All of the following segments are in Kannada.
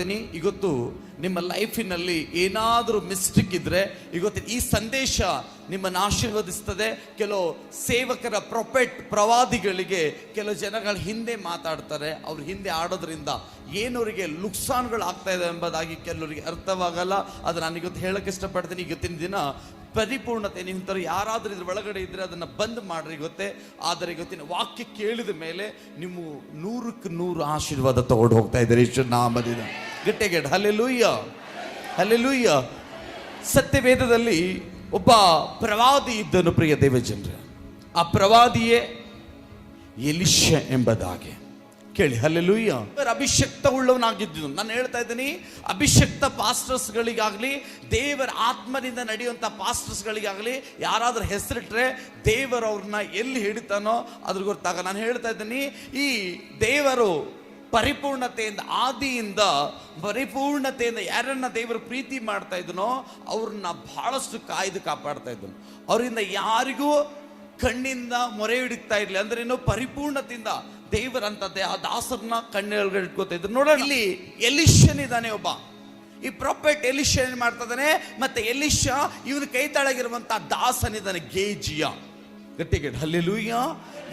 ಇಷ್ಟಪಡ್ತೀನಿ ಇವತ್ತು ನಿಮ್ಮ ಲೈಫಿನಲ್ಲಿ ಏನಾದರೂ ಮಿಸ್ಟೇಕ್ ಇದ್ದರೆ ಇವತ್ತು ಈ ಸಂದೇಶ ನಿಮ್ಮನ್ನು ಆಶೀರ್ವದಿಸ್ತದೆ. ಕೆಲವು ಸೇವಕರ ಪ್ರೊಪೆಟ್ ಪ್ರವಾದಿಗಳಿಗೆ ಕೆಲವು ಜನಗಳ ಹಿಂದೆ ಮಾತಾಡ್ತಾರೆ. ಅವ್ರ ಹಿಂದೆ ಆಡೋದ್ರಿಂದ ಏನವರಿಗೆ ನುಕ್ಸಾನ್ಗಳು ಆಗ್ತಾ ಇದೆ ಎಂಬುದಾಗಿ ಕೆಲವರಿಗೆ ಅರ್ಥವಾಗಲ್ಲ. ಅದು ನಾನು ಇವತ್ತು ಹೇಳಕ್ಕೆ ಇಷ್ಟಪಡ್ತೀನಿ. ಇವತ್ತಿನ ದಿನ ಪರಿಪೂರ್ಣತೆ. ನಿಂತರು ಯಾರಾದರೂ ಇದ್ರ ಒಳಗಡೆ ಇದ್ದರೆ ಅದನ್ನು ಬಂದ್ ಮಾಡ್ರಿ ಗೊತ್ತೇ? ಆದರೆ ಗೊತ್ತಿನ ವಾಕ್ಯ ಕೇಳಿದ ಮೇಲೆ ನಿಮ್ಮ ನೂರಕ್ಕೆ ನೂರು ಆಶೀರ್ವಾದ ತಗೊಂಡು ಹೋಗ್ತಾ ಇದ್ದಾರೆ ಇಷ್ಟು ನಾಮದಿಂದ. ಗಟ್ಟೆಗೆಡ್ ಹಲ್ಲೆಲೂಯ್ಯ ಹಲ್ಲೆಲೂಯ್ಯ. ಸತ್ಯವೇದದಲ್ಲಿ ಒಬ್ಬ ಪ್ರವಾದಿ ಇದ್ದನು ಪ್ರಿಯ ದೇವಜನರ. ಆ ಪ್ರವಾದಿಯೇ ಎಲಿಶ್ಯ ಎಂಬುದಾಗೆ. ಕೇಳಿ ಅಲ್ಲೆಲ್ಲೂಯ್ಯ ಅಭಿಷಕ್ತ ಉಳ್ಳವನಾಗಿದ್ದು ನಾನು ಹೇಳ್ತಾ ಇದ್ದೀನಿ, ಅಭಿಷಕ್ತ ಪಾಸ್ಟರ್ಸ್ಗಳಿಗಾಗಲಿ, ದೇವರ ಆತ್ಮದಿಂದ ನಡೆಯುವಂಥ ಪಾಸ್ಟರ್ಸ್ಗಳಿಗಾಗಲಿ, ಯಾರಾದರೂ ಹೆಸರಿಟ್ರೆ ದೇವರು ಅವ್ರನ್ನ ಎಲ್ಲಿ ಹಿಡಿತಾನೋ ಅದ್ರ ಗೊತ್ತಾಗ ನಾನು ಹೇಳ್ತಾ ಇದ್ದೀನಿ, ಈ ದೇವರು ಪರಿಪೂರ್ಣತೆಯಿಂದ, ಆದಿಯಿಂದ ಪರಿಪೂರ್ಣತೆಯಿಂದ ಯಾರನ್ನ ದೇವರು ಪ್ರೀತಿ ಮಾಡ್ತಾ ಇದ್ದನೋ ಅವ್ರನ್ನ ಬಹಳಷ್ಟು ಕಾಯ್ದು ಕಾಪಾಡ್ತಾ ಇದ್ದನು. ಅವರಿಂದ ಯಾರಿಗೂ ಕಣ್ಣಿಂದ ಮೊರೆ ಹಿಡಿತಾ ಇರಲಿ. ಅಂದ್ರೆ ಇನ್ನು ಪರಿಪೂರ್ಣತೆಯಿಂದ. ದೇವರಂತದ್ದೇ ಆ ದಾಸರನ್ನ ಕಣ್ಣೊಳಗಡೆ ಇಟ್ಕೋತಿದ್ರು ನೋಡೋಣ. ಇಲ್ಲಿ ಎಲಿಷನ್ ಇದ್ದಾನೆ ಒಬ್ಬ. ಈ ಪ್ರೊಪೆಟ್ ಎಲಿಷ ಏನ್ ಮಾಡ್ತಾ ಮತ್ತೆ ಎಲಿಷ ಇವನ ಕೈ ತಳಗಿರುವಂತ ದಾಸನಿದ್ದಾನೆ ಗೇಜಿಯ. ಗಟ್ಟಿಗೆ ಹಲ್ಲೆಲೂಯ್ಯ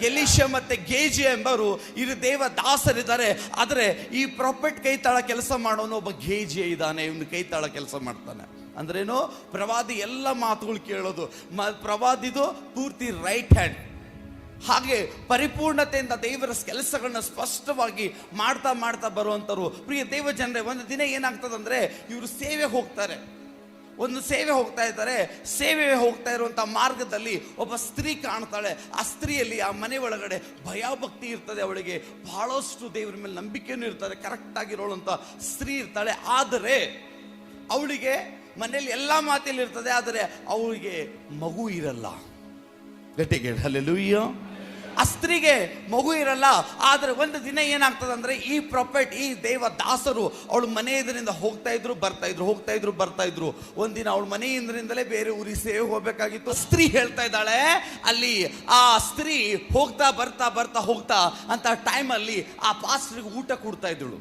ಎಲಿಷ ಮತ್ತೆ ಗೇಜಿಯ ಎಂಬವರು ಇದು ದೇವ ದಾಸರಿದ್ದಾರೆ ಆದರೆ ಈ ಪ್ರೊಪೆಟ್ ಕೈ ತಾಳ ಕೆಲಸ ಮಾಡೋನು ಒಬ್ಬ ಗೇಜಿಯ ಇದ್ದಾನೆ ಇವನು ಕೈ ತಾಳ ಕೆಲಸ ಮಾಡ್ತಾನೆ. ಅಂದ್ರೇನು? ಪ್ರವಾದಿ ಎಲ್ಲ ಮಾತುಗಳು ಕೇಳೋದು. ಮ ಪ್ರವಾದಿದು ಪೂರ್ತಿ ರೈಟ್ ಹ್ಯಾಂಡ್ ಹಾಗೆ ಪರಿಪೂರ್ಣತೆಯಿಂದ ದೇವರ ಕೆಲಸಗಳನ್ನ ಸ್ಪಷ್ಟವಾಗಿ ಮಾಡ್ತಾ ಮಾಡ್ತಾ ಬರುವಂತರು ಪ್ರಿಯ ದೇವ ಜನರೇ, ಒಂದು ದಿನ ಏನಾಗ್ತದಂದ್ರೆ ಇವರು ಸೇವೆ ಹೋಗ್ತಾರೆ. ಒಂದು ಸೇವೆ ಹೋಗ್ತಾ ಇದ್ದಾರೆ. ಸೇವೆ ಹೋಗ್ತಾ ಇರುವಂಥ ಮಾರ್ಗದಲ್ಲಿ ಒಬ್ಬ ಸ್ತ್ರೀ ಕಾಣ್ತಾಳೆ. ಆ ಸ್ತ್ರೀಯಲ್ಲಿ ಆ ಮನೆ ಒಳಗಡೆ ಭಯಭಕ್ತಿ ಇರ್ತದೆ ಅವಳಿಗೆ. ಬಹಳಷ್ಟು ದೇವರ ಮೇಲೆ ನಂಬಿಕೆಯೂ ಇರ್ತದೆ. ಕರೆಕ್ಟ್ ಆಗಿರೋಳಂತ ಸ್ತ್ರೀ ಇರ್ತಾಳೆ. ಆದರೆ ಅವಳಿಗೆ ಮನೆಯಲ್ಲಿ ಎಲ್ಲ ಮಾತಲ್ಲಿ ಇರ್ತದೆ. ಆದರೆ ಅವಳಿಗೆ ಮಗು ಇರಲ್ಲ. ಗಟ್ಟಿಗೆ ಹಲ್ಲೆಲೂಯ್ಯ ಆ ಸ್ತ್ರೀಗೆ ಮಗು ಇರಲ್ಲ, ಆದರೆ ಒಂದು ದಿನ ಏನಾಗ್ತದೆ ಅಂದರೆ ಈ ಪ್ರೊಫೆಟ್ ಈ ದೇವ ದಾಸರು ಅವಳು ಮನೆ ಎದುರಿಂದ ಹೋಗ್ತಾ ಇದ್ರು, ಬರ್ತಾ ಇದ್ರು, ಹೋಗ್ತಾ ಇದ್ರು, ಬರ್ತಾ ಇದ್ರು. ಒಂದಿನ ಅವಳು ಮನೆಯಿಂದಲೇ ಬೇರೆ ಊರಿಗೆ ಸೇವೆ ಹೋಗ್ಬೇಕಾಗಿತ್ತು. ಸ್ತ್ರೀ ಹೇಳ್ತಾ ಇದ್ದಾಳೆ, ಅಲ್ಲಿ ಆ ಸ್ತ್ರೀ ಹೋಗ್ತಾ ಬರ್ತಾ ಬರ್ತಾ ಹೋಗ್ತಾ ಅಂತ ಟೈಮಲ್ಲಿ ಆ ಪಾಸ್ಟ್ರಿಗೆ ಊಟ ಕೊಡ್ತಾ ಇದ್ದಳು.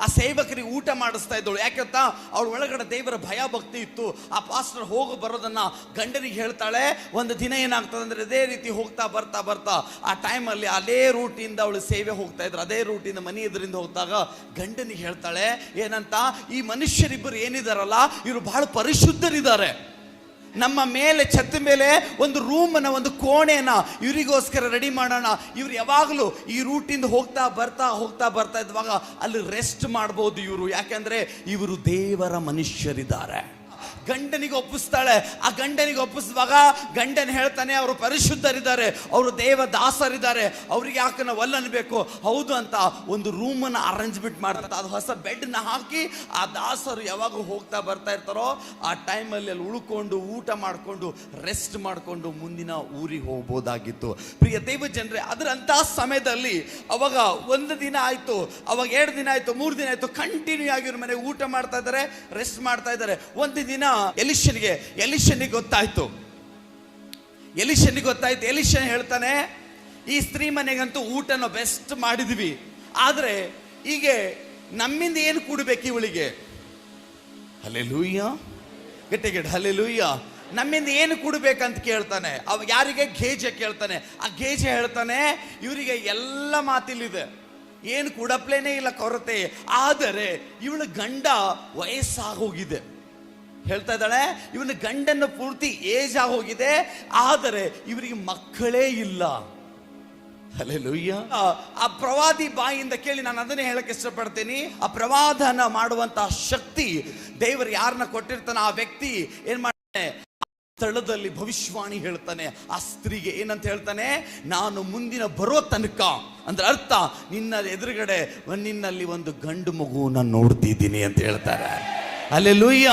ಆ ಸೇವಕರಿಗೆ ಊಟ ಮಾಡಿಸ್ತಾ ಇದ್ದಳು. ಗೊತ್ತಾ? ಅವಳ ಒಳಗಡೆ ದೇವರ ಭಯ ಭಕ್ತಿ ಇತ್ತು. ಆ ಪಾಸ್ಟರ್ ಹೋಗಿ ಬರೋದನ್ನ ಗಂಡನಿಗೆ ಹೇಳ್ತಾಳೆ, ಒಂದು ದಿನ ಏನಾಗ್ತದೆ ಅಂದ್ರೆ ಅದೇ ರೀತಿ ಹೋಗ್ತಾ ಬರ್ತಾ ಬರ್ತಾ, ಆ ಟೈಮಲ್ಲಿ ಅದೇ ರೂಟಿಂದ ಅವಳು ಸೇವೆ ಹೋಗ್ತಾ ಇದ್ರು. ಅದೇ ರೂಟಿಂದ ಮನೆ ಇದರಿಂದ ಹೋಗ್ದಾಗ ಗಂಡನಿಗೆ ಹೇಳ್ತಾಳೆ, ಏನಂತ, ಈ ಮನುಷ್ಯರಿಬ್ಬರು ಏನಿದಾರಲ್ಲ, ಇವರು ಬಹಳ ಪರಿಶುದ್ಧರಿದ್ದಾರೆ. ನಮ್ಮ ಮೇಲೆ, ಛತ್ ಮೇಲೆ ಒಂದು ರೂಮನ್ನು ಒಂದು ಕೋಣೆನ ಇವರಿಗೋಸ್ಕರ ರೆಡಿ ಮಾಡೋಣ. ಇವ್ರು ಯಾವಾಗಲೂ ಈ ರೂಟಿಂದ ಹೋಗ್ತಾ ಬರ್ತಾ ಹೋಗ್ತಾ ಬರ್ತಾ ಇದ್ದಾಗ ಅಲ್ಲಿ ರೆಸ್ಟ್ ಮಾಡ್ಬೋದು ಇವರು. ಯಾಕೆಂದರೆ ಇವರು ದೇವರ ಮನುಷ್ಯರಿದ್ದಾರೆ. ಗಂಡನಿಗೆ ಒಪ್ಪಿಸ್ತಾಳೆ. ಆ ಗಂಡನಿಗೆ ಒಪ್ಪಿಸುವಾಗ ಗಂಡನ ಹೇಳ್ತಾನೆ, ಅವರು ಪರಿಶುದ್ಧರಿದ್ದಾರೆ, ಅವರು ದೇವ ದಾಸರಿದ್ದಾರೆ ಅವ್ರಿಗೆ ಯಾಕೆ ನಾವು ಅಲ್ಲ ಹೌದು ಅಂತ, ಒಂದು ರೂಮನ್ನು ಅರೇಂಜ್ಮೆಂಟ್ ಮಾಡ್ತಾರೆ. ಅದು ಹೊಸ ಬೆಡ್ನ ಹಾಕಿ ಆ ದಾಸರು ಯಾವಾಗ ಹೋಗ್ತಾ ಬರ್ತಾ ಇರ್ತಾರೋ, ಆ ಟೈಮಲ್ಲಿ ಅಲ್ಲಿ ಉಳ್ಕೊಂಡು, ಊಟ ಮಾಡಿಕೊಂಡು ರೆಸ್ಟ್ ಮಾಡಿಕೊಂಡು ಮುಂದಿನ ಊರಿಗೆ ಹೋಗ್ಬೋದಾಗಿತ್ತು. ಪ್ರಿಯ ದೇವ ಜನರೇ ಅದರ ಸಮಯದಲ್ಲಿ ಅವಾಗ ಒಂದು ದಿನ ಆಯಿತು, ಅವಾಗ ಎರಡು ದಿನ ಆಯಿತು, ಮೂರು ದಿನ ಆಯಿತು ಕಂಟಿನ್ಯೂ ಆಗಿ ಮನೆ ಊಟ ಮಾಡ್ತಾ ಇದ್ದಾರೆ ರೆಸ್ಟ್ ಮಾಡ್ತಾ ಇದ್ದಾರೆ. ಒಂದು ದಿನ ಎಲಿಶನ್ಗೆ ಎಲಿಶನಿಗೆ ಗೊತ್ತಾಯ್ತು. ಎಲಿಶನಿಗೆ ಗೊತ್ತಾಯ್ತು. ಎಲಿಶನ್ ಹೇಳ್ತಾನೆ, ಈ ಸ್ತ್ರೀ ಮನೆಗಂತೂ ಊಟನ ಬೆಸ್ಟ್ ಮಾಡಿದ್ವಿ. ಆದರೆ ಹೀಗೆ ನಮ್ಮಿಂದ ಏನು ಕೂಡಬೇಕು ಇವಳಿಗೆ? ಹಲೆ ಲೂಯ್ಯ ಗಟ್ಟಿಗೆಡ್ ಹಲೆ ಲೂಯ್ಯ ನಮ್ಮಿಂದ ಏನು ಕೊಡಬೇಕಂತ ಕೇಳ್ತಾನೆ. ಅವ ಯಾರಿಗೆ? ಗೇಜೆ ಕೇಳ್ತಾನೆ. ಆ ಗೇಜೆ ಹೇಳ್ತಾನೆ, ಇವರಿಗೆ ಎಲ್ಲ ಮಾತಿಲ್ಲಿದೆ. ಏನು ಕುಡಪ್ಲೇನೇ ಇಲ್ಲ ಕೊರತೆ. ಆದರೆ ಇವಳು ಗಂಡ ವಯಸ್ಸಾಗೋಗಿದೆ. ಹೇಳ್ತಾ ಇದ್ದಾಳೆ ಇವನ ಗಂಡನ ಪೂರ್ತಿ ಏಜ್ ಹೋಗಿದೆ ಆದರೆ ಇವರಿಗೆ ಮಕ್ಕಳೇ ಇಲ್ಲ. ಅಲೆ ಆ ಆ ಪ್ರವಾದಿ ಬಾಯಿಂದ ಕೇಳಿ ನಾನು ಅದನ್ನೇ ಹೇಳಕ್ಕೆ ಇಷ್ಟಪಡ್ತೀನಿ. ಆ ಪ್ರವಾದನ ಮಾಡುವಂತಹ ಶಕ್ತಿ ದೇವರು ಯಾರನ್ನ ಕೊಟ್ಟಿರ್ತಾನೆ ಆ ವ್ಯಕ್ತಿ ಏನ್ ಮಾಡ್ತಾನೆ? ಸ್ಥಳದಲ್ಲಿ ಭವಿಷ್ಯವಾಣಿ ಹೇಳ್ತಾನೆ. ಆ ಸ್ತ್ರೀಗೆ ಏನಂತ ಹೇಳ್ತಾನೆ? ನಾನು ಮುಂದಿನ ಬರೋ ತನಕ ಅಂದ್ರೆ ಅರ್ಥ ನಿನ್ನ ಎದುರುಗಡೆ ನಿನ್ನಲ್ಲಿ ಒಂದು ಗಂಡು ಮಗುವನ್ನ ನೋಡ್ತಿದ್ದೀನಿ ಅಂತ ಹೇಳ್ತಾರೆ. ಅಲ್ಲೆಲೂಯ್ಯ.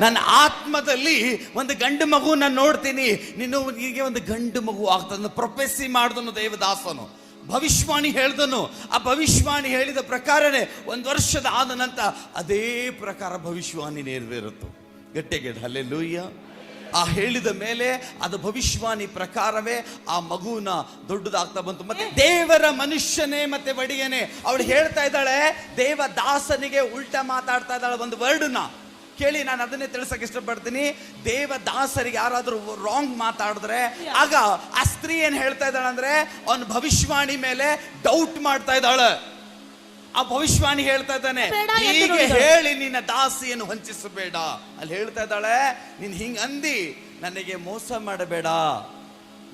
ನನ್ನ ಆತ್ಮದಲ್ಲಿ ಒಂದು ಗಂಡು ಮಗು ನಾನು ನೋಡ್ತೀನಿ. ನೀನು ಹೀಗೆ ಒಂದು ಗಂಡು ಮಗು ಆಗ್ತದೆ ಪ್ರೊಫೆಸಿ ಮಾಡಿದನು ದೇವದಾಸನು. ಭವಿಷ್ಯವಾಣಿ ಹೇಳ್ದನು. ಆ ಭವಿಷ್ಯವಾಣಿ ಹೇಳಿದ ಪ್ರಕಾರನೇ ಒಂದು ವರ್ಷದ ಆದ ನಂತರ ಅದೇ ಪ್ರಕಾರ ಭವಿಷ್ಯವಾಣಿ ನೆರವೇರುತ್ತು. ಗಟ್ಟೆಗೆ ಅಲ್ಲೆಲೂಯ್ಯ ಆ ಹೇಳಿದ ಮೇಲೆ ಅದು ಭವಿಷ್ಯವಾಣಿ ಪ್ರಕಾರವೇ ಆ ಮಗುನ ದೊಡ್ಡದಾಗ್ತಾ ಬಂತು. ಮತ್ತೆ ದೇವರ ಮನುಷ್ಯನೇ ಮತ್ತೆ ವಡಿಯನೇ ಅವಳು ಹೇಳ್ತಾ ಇದ್ದಾಳೆ ದೇವ ದಾಸನಿಗೆ ಉಲ್ಟಾ ಮಾತಾಡ್ತಾ ಇದ್ದಾಳೆ ಒಂದು ವರ್ಡ್ನ. ಕೇಳಿ ನಾನು ಅದನ್ನೇ ತಿಳಿಸಕ್ಕೆ ಇಷ್ಟಪಡ್ತೀನಿ. ದೇವ ದಾಸರಿಗೆ ಯಾರಾದರೂ ರಾಂಗ್ ಮಾತಾಡಿದ್ರೆ ಆಗ ಆ ಸ್ತ್ರೀ ಏನು ಹೇಳ್ತಾ ಇದ್ದಾಳೆ ಅಂದ್ರೆ ಅವನ ಭವಿಷ್ಯವಾಣಿ ಮೇಲೆ ಡೌಟ್ ಮಾಡ್ತಾ ಇದ್ದಾಳೆ. ಆ ಭವಿಷ್ಯವಾಣಿ ಹೇಳ್ತಾ ಇದ್ದಾನೆ ಹೀಗೆ ಹೇಳಿ ನಿನ್ನ ದಾಸಿಯನ್ನು ವಂಚಿಸಬೇಡ. ಅಲ್ಲಿ ಹೇಳ್ತಾ ಇದ್ದಾಳೆ ನೀನು ಹಿಂಗೆ ಅಂದಿ ನನಗೆ ಮೋಸ ಮಾಡಬೇಡ.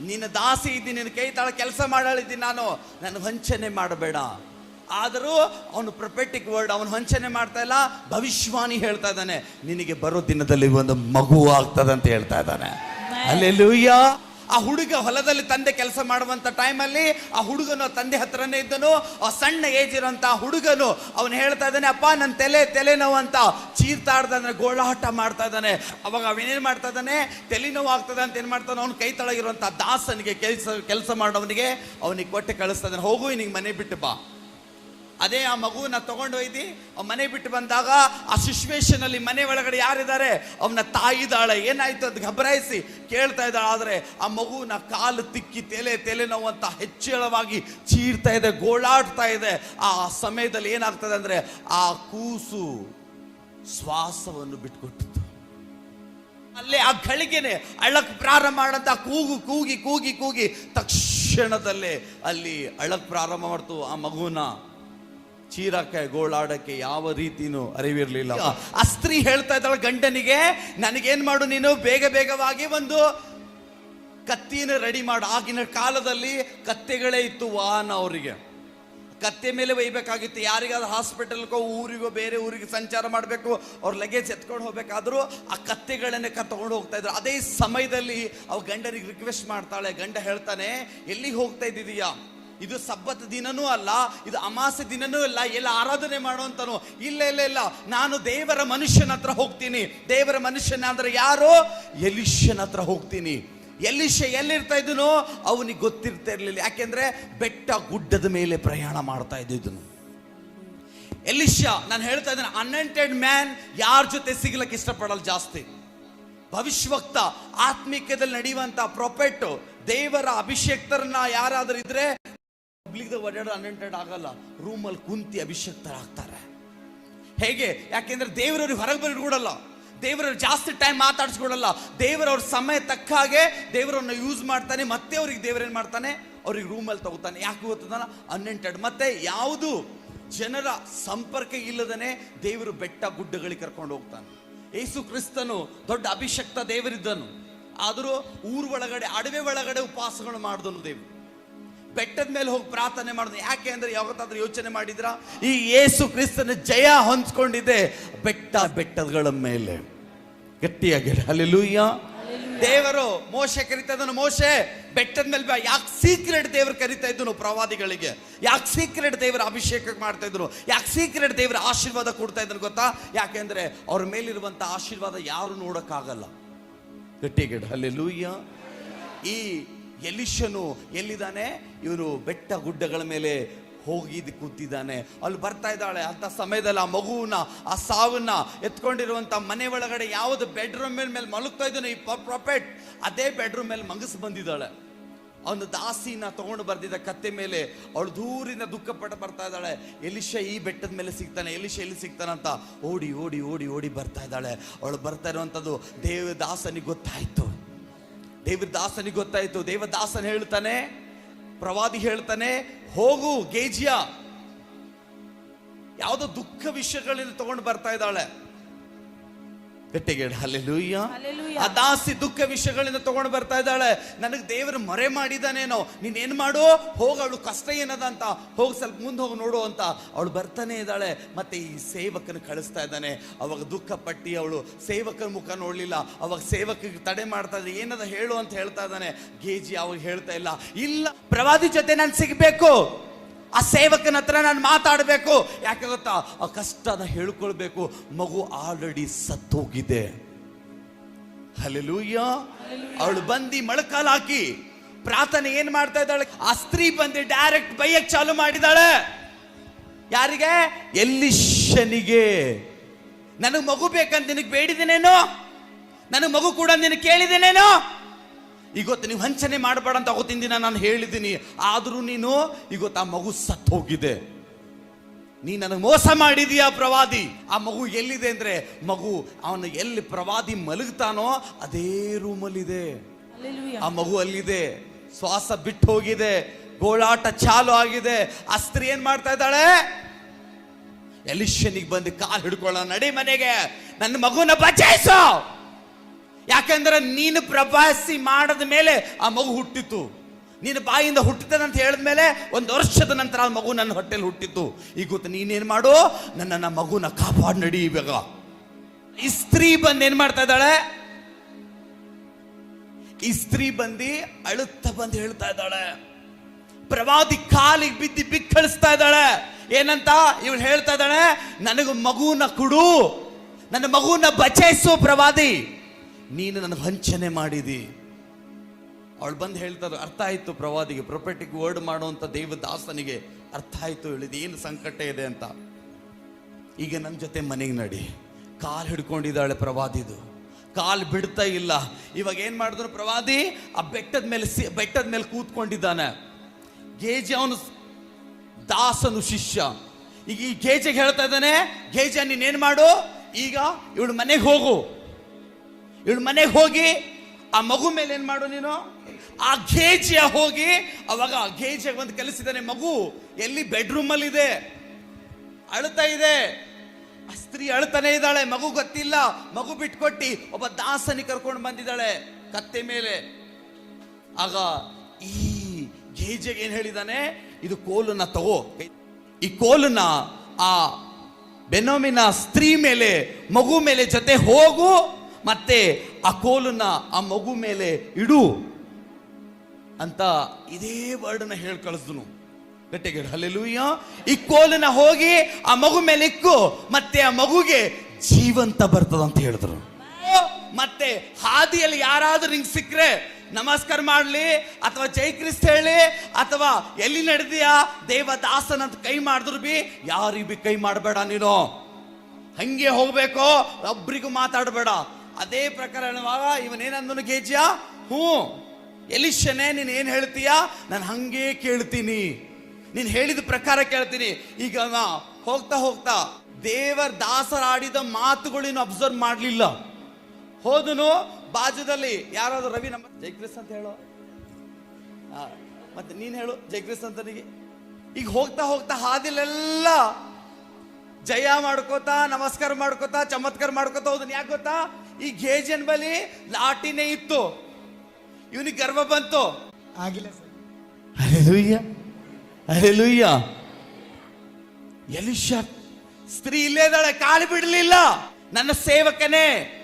ನಿನ್ನ ದಾಸಿ ಇದ್ದೀನಿ ನಿನ್ನ ಕೈ ತಾಳ ಕೆಲಸ ಮಾಡಾಳಿದ್ದೀನಿ ನಾನು ನನ್ನ ವಂಚನೆ ಮಾಡಬೇಡ. ಆದರೂ ಅವನು ಪ್ರೊಪೆಟಿಕ್ ವರ್ಡ್ ಅವನು ವಂಚನೆ ಮಾಡ್ತಾ ಇಲ್ಲ ಭವಿಷ್ಯವಾಣಿ ಹೇಳ್ತಾ ಇದ್ದಾನೆ. ನಿನಗೆ ಬರೋ ದಿನದಲ್ಲಿ ಒಂದು ಮಗು ಆಗ್ತದೆ ಅಂತ ಹೇಳ್ತಾ ಇದ್ದಾನೆ. ಅಲ್ಲೆಲ್ಲೂಯ್ಯ ಆ ಹುಡುಗ ಹೊಲದಲ್ಲಿ ತಂದೆ ಕೆಲಸ ಮಾಡುವಂತ ಟೈಮಲ್ಲಿ ಆ ಹುಡುಗನು ತಂದೆ ಹತ್ರನೇ ಇದ್ದನು. ಆ ಸಣ್ಣ ಏಜ್ ಇರೋಂಥ ಹುಡುಗನು ಅವನು ಹೇಳ್ತಾ ಇದ್ದಾನೆ ಅಪ್ಪ ನನ್ನ ತಲೆ ತಲೆನೋವು ಅಂತ. ಚೀರ್ತಾ ಅಂದ್ರೆ ಗೋಳಾಟ ಮಾಡ್ತಾ ಇದ್ದಾನೆ. ಅವಾಗ ಅವನೇನು ಮಾಡ್ತಾ ಇದ್ದಾನೆ? ತಲೆನೋವು ಆಗ್ತದೆ ಅಂತ ಏನು ಮಾಡ್ತಾನೆ? ಅವ್ನು ಕೈ ತಳಗಿರುವಂಥ ದಾಸನಿಗೆ ಕೆಲಸ ಕೆಲಸ ಮಾಡೋವನಿಗೆ ಅವನಿಗೆ ಕೊಟ್ಟೆ ಕಳಿಸ್ತಾ ಇದ್ದಾನೆ. ಹೋಗು ನಿನಗೆ ಮನೆ ಬಿಟ್ಟು ಬಾ. ಅದೇ ಆ ಮಗುವನ್ನ ತಗೊಂಡು ಒಯ್ದು ಆ ಮನೆ ಬಿಟ್ಟು ಬಂದಾಗ ಆ ಸಿಚುವೇಶನ್ ಅಲ್ಲಿ ಮನೆ ಒಳಗಡೆ ಯಾರಿದ್ದಾರೆ? ಅವನ ತಾಯಿ ಇದ್ದಾಳೆ. ಏನಾಯ್ತು ಅದು ಘಬರಾಯಿಸಿ? ಕೇಳ್ತಾ ಇದ್ದಾಳೆ. ಆದ್ರೆ ಆ ಮಗುವನ್ನ ಕಾಲು ತಿಕ್ಕಿ ತಲೆ ನೋವು ಅಂತ ಹೆಚ್ಚಳವಾಗಿ ಚೀರ್ತಾ ಇದೆ, ಗೋಳಾಡ್ತಾ ಇದೆ. ಆ ಸಮಯದಲ್ಲಿ ಏನಾಗ್ತದೆ ಅಂದ್ರೆ ಆ ಕೂಸು ಶ್ವಾಸವನ್ನು ಬಿಟ್ಕೊಟ್ಟಿತ್ತು. ಅಲ್ಲೇ ಆ ಗಳಿಗೆನೆ ಅಳಕ್ ಪ್ರಾರಂಭ ಮಾಡಂತ ಕೂಗು ಕೂಗಿ ಕೂಗಿ ಕೂಗಿ ತಕ್ಷಣದಲ್ಲೇ ಅಲ್ಲಿ ಅಳಕ್ ಪ್ರಾರಂಭ ಮಾಡ್ತು ಆ ಮಗುನ. ಚೀರಕ್ಕೆ ಗೋಳಾಡಕ್ಕೆ ಯಾವ ರೀತಿನೂ ಅರಿವಿರಲಿಲ್ಲ. ಆ ಸ್ತ್ರೀ ಹೇಳ್ತಾ ಇದ್ದಾಳೆ, ಗಂಡನಿಗೆ, ನನಗೇನು ಮಾಡು ನೀನು, ಬೇಗ ಬೇಗವಾಗಿ ಒಂದು ಕತ್ತಿನ ರೆಡಿ ಮಾಡು. ಆಗಿನ ಕಾಲದಲ್ಲಿ ಕತ್ತೆಗಳೇ ಇತ್ತು ವಾಹನ ಅವರಿಗೆ. ಕತ್ತೆ ಮೇಲೆ ಒಯ್ಬೇಕಾಗಿತ್ತು. ಯಾರಿಗಾದ್ರೂ ಹಾಸ್ಪಿಟಲ್ಗೋ, ಊರಿಗೋ, ಬೇರೆ ಊರಿಗೆ ಸಂಚಾರ ಮಾಡಬೇಕು, ಅವ್ರ ಲಗೇಜ್ ಎತ್ಕೊಂಡು ಹೋಗ್ಬೇಕಾದ್ರೂ ಆ ಕತ್ತೆಗಳನ್ನೇ ತಗೊಂಡು ಹೋಗ್ತಾ ಇದ್ರು. ಅದೇ ಸಮಯದಲ್ಲಿ ಅವ ಗಂಡನಿಗೆ ರಿಕ್ವೆಸ್ಟ್ ಮಾಡ್ತಾಳೆ. ಗಂಡ ಹೇಳ್ತಾನೆ, ಎಲ್ಲಿಗೆ ಹೋಗ್ತಾ ಇದ್ದಿದೀಯಾ? ಇದು ಸಬ್ಬತ್ ದಿನನೂ ಅಲ್ಲ, ಇದು ಅಮಾಸೆ ದಿನನೂ ಅಲ್ಲ ಎಲ್ಲ ಆರಾಧನೆ ಮಾಡುವಂತನು. ಇಲ್ಲ ಇಲ್ಲ ಇಲ್ಲ, ನಾನು ದೇವರ ಮನುಷ್ಯನ ಹತ್ರ ಹೋಗ್ತೀನಿ. ದೇವರ ಮನುಷ್ಯನ ಅಂದ್ರೆ ಯಾರು? ಎಲಿಷ್ಯನ ಹತ್ರ ಹೋಗ್ತೀನಿ. ಎಲಿಶ ಎಲ್ಲಿರ್ತಾ ಇದ್ದನೋ? ಅವನಿಗೆ ಗೊತ್ತಿರ್ತಾ ಇರಲಿಲ್ಲ ಯಾಕೆಂದ್ರೆ ಬೆಟ್ಟ ಗುಡ್ಡದ ಮೇಲೆ ಪ್ರಯಾಣ ಮಾಡ್ತಾ ಇದ್ದಿದ್ದನು. ಎಲಿಶ ನಾನು ಹೇಳ್ತಾ ಇದ್ದೇನೆ ಅನ್ಎಂಟೆಡ್ ಮ್ಯಾನ್ ಯಾರ ಜೊತೆ ಸಿಗ್ಲಕ್ಕೆ ಇಷ್ಟಪಡಲ್ಲ ಜಾಸ್ತಿ. ಭವಿಷ್ಯವಕ್ತ ಆತ್ಮಿಕದಲ್ಲಿ ನಡೆಯುವಂತ ಪ್ರೊಪೆಟ್ ದೇವರ ಅಭಿಷೇಕ್ತರನ್ನ ಯಾರಾದರೂ ಇದ್ರೆ ಪಬ್ಲಿಕ್ ಓಡಾಡೋ ಅನ್ಎಂಟೆಡ್ ಆಗಲ್ಲ ರೂಮಲ್ಲಿ ಕುಂತಿ ಅಭಿಷೇಕ್ತರಾಗ್ತಾರೆ. ಹೇಗೆ? ಯಾಕೆಂದ್ರೆ ದೇವರವ್ರಿಗೆ ಹೊರಗೆ ಬರಕೊಡಲ್ಲ ದೇವರವ್ರು ಜಾಸ್ತಿ ಟೈಮ್ ಮಾತಾಡಿಸ್ಕೊಡಲ್ಲ. ದೇವರವ್ರ ಸಮಯ ತಕ್ಕ ಹಾಗೆ ದೇವರನ್ನ ಯೂಸ್ ಮಾಡ್ತಾನೆ, ಮತ್ತೆ ಅವ್ರಿಗೆ ದೇವರೇನು ಮಾಡ್ತಾನೆ? ಅವ್ರಿಗೆ ರೂಮಲ್ಲಿ ತಗೋತಾನೆ. ಯಾಕೆ ಗೊತ್ತದಲ್ಲ? ಅನ್ಎಂಟೆಡ್ ಮತ್ತೆ ಯಾವುದು? ಜನರ ಸಂಪರ್ಕ ಇಲ್ಲದನೆ ದೇವರು ಬೆಟ್ಟ ಗುಡ್ಡಗಳಿಗೆ ಕರ್ಕೊಂಡು ಹೋಗ್ತಾನೆ. ಯೇಸು ಕ್ರಿಸ್ತನು ದೊಡ್ಡ ಅಭಿಷಕ್ತ ದೇವರಿದ್ದನು. ಆದರೂ ಊರ ಒಳಗಡೆ, ಅಡವೆ ಒಳಗಡೆ ಉಪವಾಸಗಳು ಮಾಡಿದನು ದೇವರು. ಬೆಟ್ಟದ ಮೇಲೆ ಹೋಗಿ ಪ್ರಾರ್ಥನೆ ಮಾಡೋದು ಯಾಕೆ ಅಂದ್ರೆ ಯಾವತ್ತಾದ್ರೂ ಯೋಚನೆ ಮಾಡಿದ್ರ? ಈ ಯೇಸು ಕ್ರಿಸ್ತನ ಜಯ ಹೊಂದ್ಕೊಂಡಿದೆ. ಬೆಟ್ಟ ಬೆಟ್ಟಗಳ ಮೇಲೆ. ಗಟ್ಟಿಯಾಗಿ ಅಲ್ಲೆಲೂಯ್ಯ ದೇವರು ಮೋಶೆ ಕರಿತಾ ಇದ್ದನು. ಮೋಶೆ, ಬೆಟ್ಟದ ಮೇಲೆ ಯಾಕೆ ಸೀಕ್ರೆಟ್ ದೇವರು ಕರಿತಾ ಇದ್ದನು ಪ್ರವಾದಿಗಳಿಗೆ. ಯಾಕೆ ಸೀಕ್ರೆಟ್ ದೇವರ ಅಭಿಷೇಕ ಮಾಡ್ತಾ ಇದ್ರು ಯಾಕೆ ಸೀಕ್ರೆಟ್ ದೇವರ ಆಶೀರ್ವಾದ ಕೊಡ್ತಾ ಇದ್ರು ಗೊತ್ತಾ? ಯಾಕೆಂದ್ರೆ ಅವ್ರ ಮೇಲಿರುವಂತ ಆಶೀರ್ವಾದ ಯಾರು ನೋಡಕ್ಕಾಗಲ್ಲ. ಗಟ್ಟಿಗಿಡ ಅಲ್ಲೆಲೂಯ್ಯ ಈ ಎಲಿಶನು ಎಲ್ಲಿದ್ದಾನೆ? ಇವನು ಬೆಟ್ಟ ಗುಡ್ಡಗಳ ಮೇಲೆ ಹೋಗಿದ್ದು ಕೂತಿದ್ದಾನೆ. ಅಲ್ಲಿ ಬರ್ತಾ ಇದ್ದಾಳೆ. ಅಂಥ ಸಮಯದಲ್ಲಿ ಆ ಮಗುವನ್ನ, ಆ ಸಾವನ್ನ ಎತ್ಕೊಂಡಿರುವಂಥ ಮನೆ ಒಳಗಡೆ ಯಾವುದು ಬೆಡ್ರೂಮ್ ಮೇಲೆ ಮೇಲೆ ಮಲಗ್ತಾ ಇದ್ದಾನೆ ಈ ಪ್ರಾಪೆಟ್ ಅದೇ ಬೆಡ್ರೂಮ್ ಮೇಲೆ ಮಂಗಸ್ ಬಂದಿದ್ದಾಳೆ. ಅವನು ದಾಸಿನ ತಗೊಂಡು ಬರ್ದಿದ್ದ ಕತ್ತೆ ಮೇಲೆ ಅವಳು ದೂರಿಂದ ದುಃಖ ಪಟ್ಟ ಬರ್ತಾ ಇದ್ದಾಳೆ. ಎಲಿಶ ಈ ಬೆಟ್ಟದ ಮೇಲೆ ಸಿಗ್ತಾನೆ. ಎಲಿಶ ಎಲ್ಲಿ ಅಂತ ಓಡಿ ಓಡಿ ಓಡಿ ಓಡಿ ಬರ್ತಾ ಇದ್ದಾಳೆ. ಅವಳು ಬರ್ತಾ ಇರುವಂಥದ್ದು ದೇವ ದಾಸನಿಗೆ ಗೊತ್ತಾಯ್ತು. ದೇವದಾಸನಿಗೆ ಗೊತ್ತಾಯ್ತು. ದೇವದಾಸನ್ ಹೇಳ್ತಾನೆ ಪ್ರವಾದಿ ಹೇಳ್ತಾನೆ ಹೋಗು ಗೇಜಿಯ. ಯಾವುದೋ ದುಃಖ ವಿಷಯಗಳಿಂದ ತಗೊಂಡು ಬರ್ತಾ ಇದ್ದಾಳೆ. ಗಟ್ಟಿಗೆ ಅಲ್ಲೆಲೂಯ್ಯ Hallelujah. ಆ ದಾಸಿ ದುಃಖ ವಿಷಯಗಳಿಂದ ತಗೊಂಡು ಬರ್ತಾ ಇದ್ದಾಳೆ. ನನಗೆ ದೇವರು ಮರೆ ಮಾಡಿದಾನೇನೋ. ನೀನೇನು ಏನ್ ಮಾಡು? ಹೋಗ ಅವಳು ಕಷ್ಟ ಏನದ ಅಂತ. ಹೋಗಿ ಸ್ವಲ್ಪ ಮುಂದೆ ಹೋಗಿ ನೋಡು ಅಂತ. ಅವಳು ಬರ್ತಾನೆ ಇದ್ದಾಳೆ. ಮತ್ತೆ ಈ ಸೇವಕನ ಕಳಿಸ್ತಾ ಇದ್ದಾನೆ. ಅವಾಗ ದುಃಖ ಪಟ್ಟಿ ಅವಳು ಸೇವಕನ ಮುಖ ನೋಡಲಿಲ್ಲ. ಅವಾಗ ಸೇವಕಿಗೆ ತಡೆ ಮಾಡ್ತಾ ಇದ್ದ ಏನದ ಹೇಳು ಅಂತ ಹೇಳ್ತಾ ಇದ್ದಾನೆ. ಗೇಜಿ ಅವಾಗ ಹೇಳ್ತಾ ಇಲ್ಲ. ಇಲ್ಲ. ಪ್ರವಾದಿ ಜೊತೆ ನಾನು ಸಿಗ್ಬೇಕು. ಆ ಸೇವಕನ ಹತ್ರ ನಾನು ಮಾತಾಡಬೇಕು. ಯಾಕೆ ಗೊತ್ತಾ? ಆ ಕಷ್ಟದ ಹೇಳ್ಕೊಳ್ಬೇಕು. ಮಗು ಆಲ್ರೆಡಿ ಸತ್ತೋಗಿದೆ. ಹಲೆಲೂಯ್ಯ ಅವಳು ಬಂದು ಮೊಳಕಾಲ್ ಹಾಕಿ. ಪ್ರಾರ್ಥನೆ ಏನ್ ಮಾಡ್ತಾ ಇದ್ದಾಳೆ? ಆ ಸ್ತ್ರೀ ಬಂದು ಡೈರೆಕ್ಟ್ ಬೈಯಕ್ ಚಾಲು ಮಾಡಿದಾಳೆ ಯಾರಿಗೆ? ಎಲ್ಲಿ ಶನಿಗೆ ನನಗೆ ಮಗು ಬೇಕಂತ ನಿನಗೆ ಬೇಡಿದನೇನೋ ನನಗೆ ಮಗು ಕೂಡ ನಿನಗೆ ಕೇಳಿದ್ದೇನೇನೋ? ಇವತ್ತು ನೀವು ವಂಚನೆ ಮಾಡಬೇಡ ಅಂತ ಅವತ್ತಿನ ದಿನ ನಾನು ಹೇಳಿದ್ದೀನಿ. ಆದರೂ ನೀನು ಇವತ್ತು ಆ ಮಗು ಸತ್ತು ಹೋಗಿದೆ. ನೀ ನನಗೆ ಮೋಸ ಮಾಡಿದೀಯ ಪ್ರವಾದಿ? ಆ ಮಗು ಎಲ್ಲಿದೆ ಅಂದರೆ ಮಗು ಅವನು ಎಲ್ಲಿ ಪ್ರವಾದಿ ಮಲಗ್ತಾನೋ ಅದೇ ರೂಮಲ್ಲಿದೆ. ಆ ಮಗು ಅಲ್ಲಿದೆ. ಶ್ವಾಸ ಬಿಟ್ಟು ಹೋಗಿದೆ. ಗೋಳಾಟ ಚಾಲು ಆಗಿದೆ. ಆ ಸ್ತ್ರೀ ಏನ್ ಮಾಡ್ತಾ ಇದ್ದಾಳೆ? ಎಲಿಷನಿಗೆ ಬಂದು ಕಾಲು ಹಿಡ್ಕೊಳ್ಳೋ ನಡಿ ಮನೆಗೆ. ನನ್ನ ಮಗುನ ಬಚಾಯಿಸು. ಯಾಕಂದ್ರೆ ನೀನು ಪ್ರಭಾಸಿ ಮಾಡದ ಮೇಲೆ ಆ ಮಗು ಹುಟ್ಟಿತು. ನೀನು ಬಾಯಿಂದ ಹುಟ್ಟಿದೆ ಅಂತ ಹೇಳಿದ್ಮೇಲೆ ಒಂದು ವರ್ಷದ ನಂತರ ಆ ಮಗು ನನ್ನ ಹೊಟ್ಟೆಲಿ ಹುಟ್ಟಿತ್ತು ಈಗ ಗೊತ್ತು ನೀನೇನ್ ಮಾಡು? ನನ್ನ ಮಗುನ ಕಾಪಾಡಿ ನಡಿ ಇವಾಗ. ಈ ಸ್ತ್ರೀ ಬಂದು ಏನು ಮಾಡ್ತಾ ಇದ್ದಾಳೆ? ಈ ಸ್ತ್ರೀ ಬಂದು ಅಳುತ್ತಾ ಬಂದು ಹೇಳ್ತಾ ಇದ್ದಾಳೆ. ಪ್ರವಾದಿ ಕಾಲಿಗೆ ಬಿದ್ದು ಬಿಕ್ಕಳಿಸ್ತಾ ಇದ್ದಾಳೆ. ಏನಂತ? ಇವಳು ಹೇಳ್ತಾ ಇದ್ದಾಳೆ, ನನಗೆ ಮಗುನ ಕೊಡು. ನನ್ನ ಮಗುನ ಬಚಾಯಿಸು ಪ್ರವಾದಿ. ನೀನು ನನ್ನ ವಂಚನೆ ಮಾಡಿದಿ. ಅವಳು ಬಂದು ಹೇಳ್ತಾರೆ ಅರ್ಥ ಆಯಿತು ಪ್ರವಾದಿಗೆ ಪ್ರೊಪೆಟಿಕ್ ವರ್ಡ್ ಮಾಡುವಂತ ದೇವದಾಸನಿಗೆ ಅರ್ಥ ಆಯಿತು, ಹೇಳಿದ ಏನು ಸಂಕಟ ಇದೆ ಅಂತ. ಈಗ ನನ್ನ ಜೊತೆ ಮನೆಗೆ ನಡಿ. ಕಾಲ್ ಹಿಡ್ಕೊಂಡಿದ್ದಾಳೆ ಪ್ರವಾದಿದು. ಕಾಲ್ ಬಿಡ್ತಾ ಇಲ್ಲ. ಇವಾಗ ಏನು ಮಾಡಿದ್ರು ಪ್ರವಾದಿ? ಆ ಬೆಟ್ಟದ ಮೇಲೆ ಸಿ- ಬೆಟ್ಟದ ಮೇಲೆ ಕೂತ್ಕೊಂಡಿದ್ದಾನೆ. ಗೇಜೆ ಅವನು ದಾಸನು ಶಿಷ್ಯ. ಈಗ ಈ ಗೇಜೆಗೆ ಹೇಳ್ತಾ ಇದ್ದಾನೆ, ಗೇಜ ನೀನೇನು ಮಾಡು? ಈಗ ಇವಳು ಮನೆಗೆ ಹೋಗು. ಇವಳು ಮನೆಗೆ ಹೋಗಿ, ಆ ಮಗು ಮೇಲೆ ಏನು ಮಾಡು ನೀನು? ಆ ಗೇಜಿಯ ಹೋಗಿ, ಅವಾಗ ಆ ಗೇಜಿಯ ಒಂದು ಕಲಿಸಿದಾನೆ ಮಗು. ಎಲ್ಲಿ ಬೆಡ್ರೂಮ್ ಅಲ್ಲಿ ಇದೆ ಅಳ್ತಾ ಇದೆ. ಆ ಸ್ತ್ರೀ ಅಳ್ತಾನೆ ಇದ್ದಾಳೆ, ಮಗು ಗೊತ್ತಿಲ್ಲ. ಮಗು ಬಿಟ್ಕೊಟ್ಟಿ ಒಬ್ಬ ದಾಸನಿ ಕರ್ಕೊಂಡು ಬಂದಿದ್ದಾಳೆ ಕತ್ತೆ ಮೇಲೆ. ಆಗ ಈ ಗೇಜೆಗೆ ಏನು ಹೇಳಿದಾನೆ? ಇದು ಕೋಲನ್ನ ತಗೋ. ಈ ಕೋಲನ್ನ ಆ ಬೆನೋಮಿನ ಸ್ತ್ರೀ ಮೇಲೆ, ಮಗು ಮೇಲೆ ಜೊತೆ ಹೋಗು. ಮತ್ತೆ ಆ ಕೋಲನ್ನ ಆ ಮಗು ಮೇಲೆ ಇಡು ಅಂತ ಇದೇ ವರ್ಡ್ನ ಹೇಳಿ ಕಳಿಸ್ದನು. ಗಟ್ಟಿಗೆ ಅಲ್ಲೆಲ್ಲೂಯ್ಯ ಈ ಕೋಲನ್ನ ಹೋಗಿ ಆ ಮಗು ಮೇಲೆ ಇಕ್ಕು, ಮತ್ತೆ ಆ ಮಗುಗೆ ಜೀವಂತ ಬರ್ತದ ಅಂತ ಹೇಳಿದ್ರು. ಮತ್ತೆ ಹಾದಿಯಲ್ಲಿ ಯಾರಾದ್ರೂ ಹಿಂಗ್ ಸಿಕ್ಕರೆ ನಮಸ್ಕಾರ ಮಾಡ್ಲಿ, ಅಥವಾ ಜೈ ಕ್ರಿಸ್ತ ಹೇಳಿ, ಅಥವಾ ಎಲ್ಲಿ ನಡೆದಿಯಾ, ದೇವದಾಸನ ಅಂತ ಕೈ ಮಾಡಿದ್ರು ಬಿ, ಯಾರಿಗೂ ಬಿ ಕೈ ಮಾಡಬೇಡ ನೀನು. ಹಂಗೆ ಹೋಗ್ಬೇಕು ಒಬ್ರಿಗೂ ಮಾತಾಡಬೇಡ. ಅದೇ ಪ್ರಕಾರ ಹೇಳುವಾಗ ಇವನೇನಂದನು ಗೇಜ್ಯ ಹ್ಞೂ. ಎಲಿಶನೇ ನೀನು ಏನು ಹೇಳ್ತೀಯಾ? ನಾನು ಹಂಗೆ ಕೇಳ್ತೀನಿ. ನೀನು ಹೇಳಿದ ಪ್ರಕಾರ ಕೇಳ್ತೀನಿ. ಈಗ ನಾ ಹೋಗ್ತಾ ಹೋಗ್ತಾ ದೇವರ ದಾಸರಾಡಿದ ಮಾತುಗಳೇನು ಅಬ್ಸರ್ವ್ ಮಾಡಲಿಲ್ಲ. ಹೋದನು ಬಾಜುದಲ್ಲಿ ಯಾರಾದರೂ ರವಿ ನಮ್ಮ ಜೈಕ್ರಿಸ್ ಅಂತ ಹೇಳೋ? ಮತ್ತೆ ನೀನು ಹೇಳು ಜೈಕ್ರಿಸ್ ಅಂತನಿಗೆ ಈಗ ಹೋಗ್ತಾ ಹೋಗ್ತಾ ಹಾದಿಲೆಲ್ಲ ಜಯ ಮಾಡ್ಕೋತಾ, ನಮಸ್ಕಾರ ಮಾಡ್ಕೋತಾ, ಚಮತ್ಕಾರ ಮಾಡ್ಕೋತಾ ಹೋದನು ಯಾಕೆ ಗೊತ್ತಾ? ಈ ಗೇಜನ್ ಬಲಿ ಲಾಟಿನೇ ಇತ್ತು. ಇವನಿಗೆ ಗರ್ವ ಬಂತು. ಆಗಿಲ್ಲ ಸರ್. ಅರೆಲುಯ್ಯ ಅರೆಲುಯ್ಯ ಎಲಿಷ ಸ್ತ್ರೀ ಇಲ್ಲೇ ಇದ್ದಾಳೆ ಕಾಲು ಬಿಡಲಿಲ್ಲ. ನನ್ನ ಸೇವಕನೇ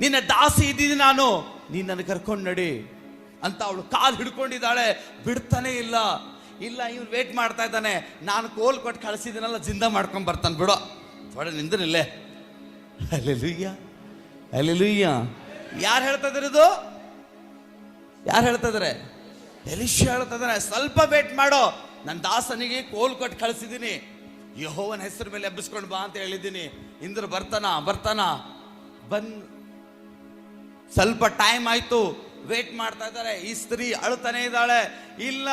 ನಿನ್ನ ದಾಸಿ ಇದ್ದೀನಿ ನಾನು. ನೀನ್ ನನ್ನ ಕರ್ಕೊಂಡು ನಡಿ ಅಂತ ಅವಳು ಕಾಲು ಹಿಡ್ಕೊಂಡಿದ್ದಾಳೆ. ಬಿಡ್ತಾನೆ ಇಲ್ಲ. ಇಲ್ಲ ಇವ್ನು ವೇಟ್ ಮಾಡ್ತಾ ಇದ್ದಾನೆ. ನಾನು ಕೋಲ್ ಕೊಟ್ಟು ಕಳಿಸಿದ್ದೀನಲ್ಲ ಜಿಂದ ಮಾಡ್ಕೊಂಡ್ ಬರ್ತಾನೆ ಬಿಡೋ. ಥೋಡೆ ನಿಂದನಿಲ್ಲೇ ಅಲ್ಲೆಲುಯ್ಯ. ಅಲ್ಲೆಲುಯ್ಯ ಯಾರು ಹೇಳ್ತಾ ಇದು? ಯಾರು ಹೇಳ್ತಾ ಇದಾರೆ ಎಲಿಶ್ಯ ಹೇಳ್ತಾ ಇದಾರೆ ಸ್ವಲ್ಪ ವೇಟ್ ಮಾಡೋ. ನನ್ನ ದಾಸನಿಗೆ ಕೋಲ್ ಕೊಟ್ಟು ಕಳಿಸಿದ್ದೀನಿ ಯಹೋವನ ಹೆಸರು ಮೇಲೆ ಎಬ್ಬಿಸ್ಕೊಂಡು ಬಾ ಅಂತ ಹೇಳಿದ್ದೀನಿ. ಇಂದ್ರ ಬರ್ತಾನ ಬರ್ತಾನ. ಬನ್, ಸ್ವಲ್ಪ ಟೈಮ್ ಆಯ್ತು. ವೇಟ್ ಮಾಡ್ತಾ ಇದ್ದಾರೆ ಈ ಸ್ತ್ರೀ ಅಳ್ತಾನೆ ಇದ್ದಾಳೆ. ಇಲ್ಲ,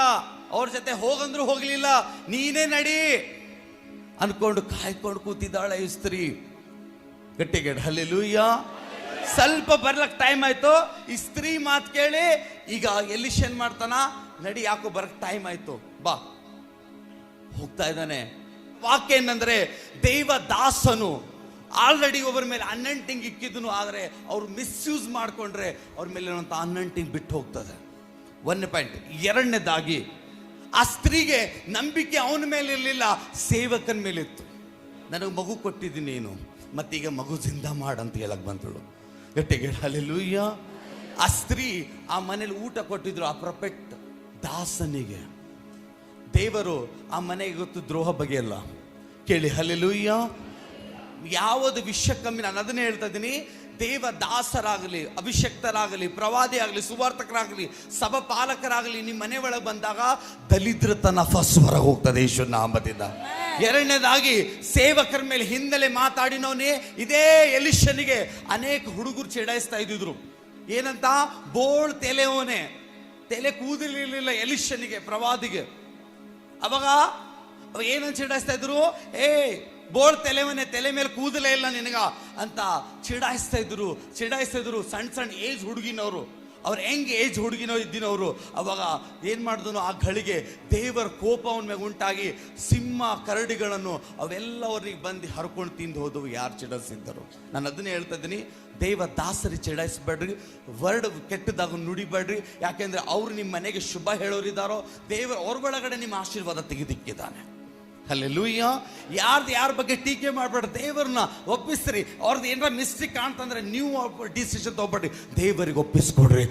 ಅವ್ರ ಜೊತೆ ಹೋಗಂದ್ರು ಹೋಗ್ಲಿಲ್ಲ. ನೀನೇ ನಡಿ. ಅನ್ಕೊಂಡು ಕಾಯ್ಕೊಂಡು ಕೂತಿದ್ದಾಳೆ ಈ ಸ್ತ್ರೀ. ಗಟ್ಟಿಗೆ ಹಲ್ಲೆಲೂಯ್ಯ ಸ್ವಲ್ಪ ಬರ್ಲಕ್ ಟೈಮ್ ಆಯ್ತು. ಈ ಸ್ತ್ರೀ ಮಾತು ಕೇಳಿ, ಈಗ ಎಲಿಷನ್ ಮಾಡ್ತಾನ? ನಡಿ ಯಾಕೋ ಬರಕ್ ಟೈಮ್ ಆಯ್ತು. ಬಾ. ಹೋಗ್ತಾ ಇದ್ದಾನೆ. ವಾಕ್ಯ ಏನಂದ್ರೆ, ದೈವ ದಾಸನು. ಆಲ್ರೆಡಿ ಒಬ್ಬರ ಮೇಲೆ ಅನ್ನಂಟಿಂಗ್ ಇಕ್ಕಿದ್ನು, ಆದರೆ ಅವ್ರು ಮಿಸ್ಯೂಸ್ ಮಾಡ್ಕೊಂಡ್ರೆ ಅವ್ರ ಮೇಲೆ ಇರುವಂತ ಅನ್ನಂಟಿಂಗ್ ಬಿಟ್ಟು ಹೋಗ್ತದೆ. ಒಂದನೇ ಪಾಯಿಂಟ್ ಎರಡನೇದಾಗಿ, ಆ ಸ್ತ್ರೀಗೆ ನಂಬಿಕೆ ಅವನ ಮೇಲೆ ಇರಲಿಲ್ಲ, ಸೇವಕನ ಮೇಲೆ ಇತ್ತು. ನನಗೆ ಮಗು ಕೊಟ್ಟಿದ್ದೀನಿ ನೀನು, ಮತ್ತೀಗ ಮಗು ಜಿಂದ ಮಾಡಂತ ಹೇಳಕ್ ಬಂತಳು ಗಟ್ಟಿಗೆ ಅಲ್ಲೆಲ್ಲೂಯ್ಯ ಆ ಸ್ತ್ರೀ ಆ ಮನೇಲಿ ಊಟ ಕೊಟ್ಟಿದ್ರು ಆ ಪ್ರೊಪೆಟ್ ದಾಸನಿಗೆ. ದೇವರು ಆ ಮನೆಗೆ ಗೊತ್ತು ದ್ರೋಹ ಬಗೆಯಲ್ಲ ಕೇಳಿ ಹಲ್ಲೆಲೂಯ್ಯ ಯಾವುದು ವಿಷಯ ಕಮ್ಮಿ, ನಾನು ಅದನ್ನೇ ಹೇಳ್ತಾ ಇದ್ದೀನಿ. ದೇವ ದಾಸರಾಗಲಿ ಅಭಿಷಕ್ತರಾಗಲಿ, ಪ್ರವಾದಿ ಆಗಲಿ ಸುವಾರ್ಥಕರಾಗಲಿ ಸಭ ಪಾಲಕರಾಗಲಿ ನಿಮ್ಮ ಮನೆ ಒಳಗೆ ಬಂದಾಗ ದಲಿದ್ರತನ ಫಸ್ಟ್ ಹೊರಗೆ ಹೋಗ್ತದೆ ಈಶ್ವರ ನಾಮದಿಂದ. ಎರಡನೇದಾಗಿ ಸೇವಕರ ಮೇಲೆ ಹಿನ್ನೆಲೆ ಮಾತಾಡಿನವನೇ ಇದೇ ಎಲಿಷನಿಗೆ ಅನೇಕ ಹುಡುಗರು ಚಡಾಯಿಸ್ತಾ ಇದ್ದಿದ್ರು. ಏನಂತ? ಬೋಳ್ ತೆಲೆವನೇ ತಲೆ ಕೂದಲಿರಲಿಲ್ಲ ಎಲಿಷನಿಗೆ, ಪ್ರವಾದಿಗೆ. ಅವಾಗ ಏನಂತ ಚಿಡಾಯಿಸ್ತಾ ಇದ್ರು? ಏ ಬೋಳ್ ತಲೆವನೆ ತಲೆ ಮೇಲೆ ಕೂದಲೇ ಇಲ್ಲ ನಿನಗ ಅಂತ ಚಿಡಾಯಿಸ್ತಾ ಇದ್ರು. ಚಿಡಾಯಿಸ್ತಾ ಇದ್ರು. ಸಣ್ಣ ಸಣ್ಣ ಏಜ್ ಹುಡುಗಿನವರು. ಅವ್ರು ಹೆಂಗ್ ಏಜ್ ಹುಡುಗಿನೋ ಇದ್ದಿನವರು. ಅವಾಗ ಏನು ಮಾಡಿದನು? ಆ ಗಳಿಗೆ ದೇವರ ಕೋಪ ಅವನ ಮೇಲೆ ಉಂಟಾಗಿ ಸಿಂಹ ಕರಡಿಗಳನ್ನು ಅವೆಲ್ಲವರಿಗೆ ಬಂದು ಹರ್ಕೊಂಡು ತಿಂದು ಹೋದವು. ಯಾರು ಚಿಡಾಯಿಸಿದ್ದರು. ನಾನು ಅದನ್ನೇ ಹೇಳ್ತಾ ಇದ್ದೀನಿ. ದೇವ ದಾಸರಿ ಚಿಡಾಯಿಸ್ಬೇಡ್ರಿ. ವರ್ಡ್ ಕೆಟ್ಟದಾಗ ನುಡಿಬೇಡ್ರಿ. ಯಾಕೆಂದ್ರೆ ಅವರು ನಿಮ್ಮ ಮನೆಗೆ ಶುಭ ಹೇಳೋರಿದ್ದಾರೋ, ದೇವರ ಅವ್ರ ಒಳಗಡೆ ನಿಮ್ಮ ಆಶೀರ್ವಾದ ತೆಗೆದಿಕ್ಕಿದ್ದಾನೆ. ಅಲ್ಲಿ ಲೂಯ್ಯ ಯಾರ್ದು ಯಾರ ಬಗ್ಗೆ ಟೀಕೆ ಮಾಡಬೇಡ, ದೇವರನ್ನ ಒಪ್ಪಿಸ್ರಿ. ಅವ್ರದ್ದು ಏನಾರ ಮಿಸ್ಟೇಕ್ ಕಾಣ್ತಂದ್ರೆ ನೀವು ಡಿಸಿಷನ್ ತೊಗೊಬೇಡಿ ದೇವರಿಗೆ ಒಪ್ಪಿಸ್ಕೊಡ್ರಿ.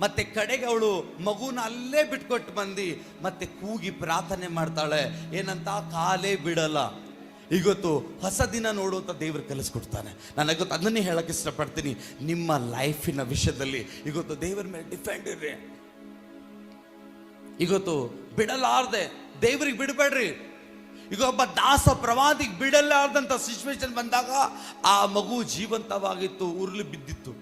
ಮತ್ತೆ ಕಡೆಗೆ ಅವಳು ಮಗುನ ಅಲ್ಲೇ ಬಿಟ್ಕೊಟ್ಟು ಬಂದು ಮತ್ತೆ ಕೂಗಿ ಪ್ರಾರ್ಥನೆ ಮಾಡ್ತಾಳೆ. ಏನಂತ? ಕಾಲೇ ಬಿಡಲ್ಲ. ಇವತ್ತು ಹೊಸ ದಿನ ನೋಡುವಂತ ದೇವರು ಕಲಿಸ್ಕೊಡ್ತಾನೆ. ನಾನು ಇವತ್ತು ಅದನ್ನೇ ಹೇಳಕ್ಕೆ ಇಷ್ಟಪಡ್ತೀನಿ. ನಿಮ್ಮ ಲೈಫಿನ ವಿಷಯದಲ್ಲಿ ಇವತ್ತು ದೇವರ ಮೇಲೆ ಡಿಪೆಂಡ್ ಇರ್ರಿ. ಇವತ್ತು ಬಿಡಲಾರ್ದೆ ದೇವ್ರಿಗೆ ಬಿಡಬೇಡ್ರಿ. ಈಗ ಒಬ್ಬ ದಾಸ ಪ್ರವಾದಿಗೆ ಬಿಡಲಾರ್ದಂಥ ಸಿಚುವೇಶನ್ ಬಂದಾಗ ಆ ಮಗು ಜೀವಂತವಾಗಿತ್ತು, ಉರುಳಿ ಬಿದ್ದಿತ್ತು.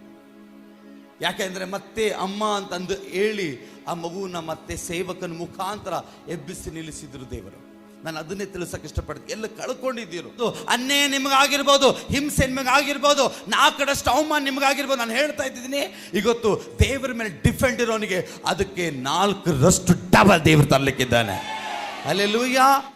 ಯಾಕೆಂದ್ರೆ ಮತ್ತೆ ಅಮ್ಮ ಅಂತಂದು ಹೇಳಿ ಆ ಮಗುವನ್ನ ಮತ್ತೆ ಸೇವಕನ ಮುಖಾಂತರ ಎಬ್ಬಿಸಿ ನಿಲ್ಲಿಸಿದ್ರು ದೇವರು. ನಾನು ಅದನ್ನೇ ತಿಳಿಸಕ್ಕೆ ಇಷ್ಟಪಡ್ತೀನಿ. ಎಲ್ಲ ಕಳ್ಕೊಂಡಿದ್ದೀರು. ಅನ್ನೇ ಅನ್ಯಾಯ ನಿಮಗಾಗಿರ್ಬೋದು, ಹಿಂಸೆ ನಿಮಗಾಗಿರ್ಬೋದು ನಾಲ್ಕಡಷ್ಟು ಅವಮಾನ ನಿಮಗಾಗಿರ್ಬೋದು, ನಾನು ಹೇಳ್ತಾ ಇದ್ದೀನಿ. ಇವತ್ತು ದೇವರ ಮೇಲೆ ಡಿಫೆಂಡ್ ಇರೋನಿಗೆ ಅದಕ್ಕೆ ನಾಲ್ಕರಷ್ಟು ಡಬಲ್ ದೇವರು ತರಲಿಕ್ಕಿದ್ದಾನೆ. ಅಲ್ಲೆಲ್ಲೂಯ್ಯ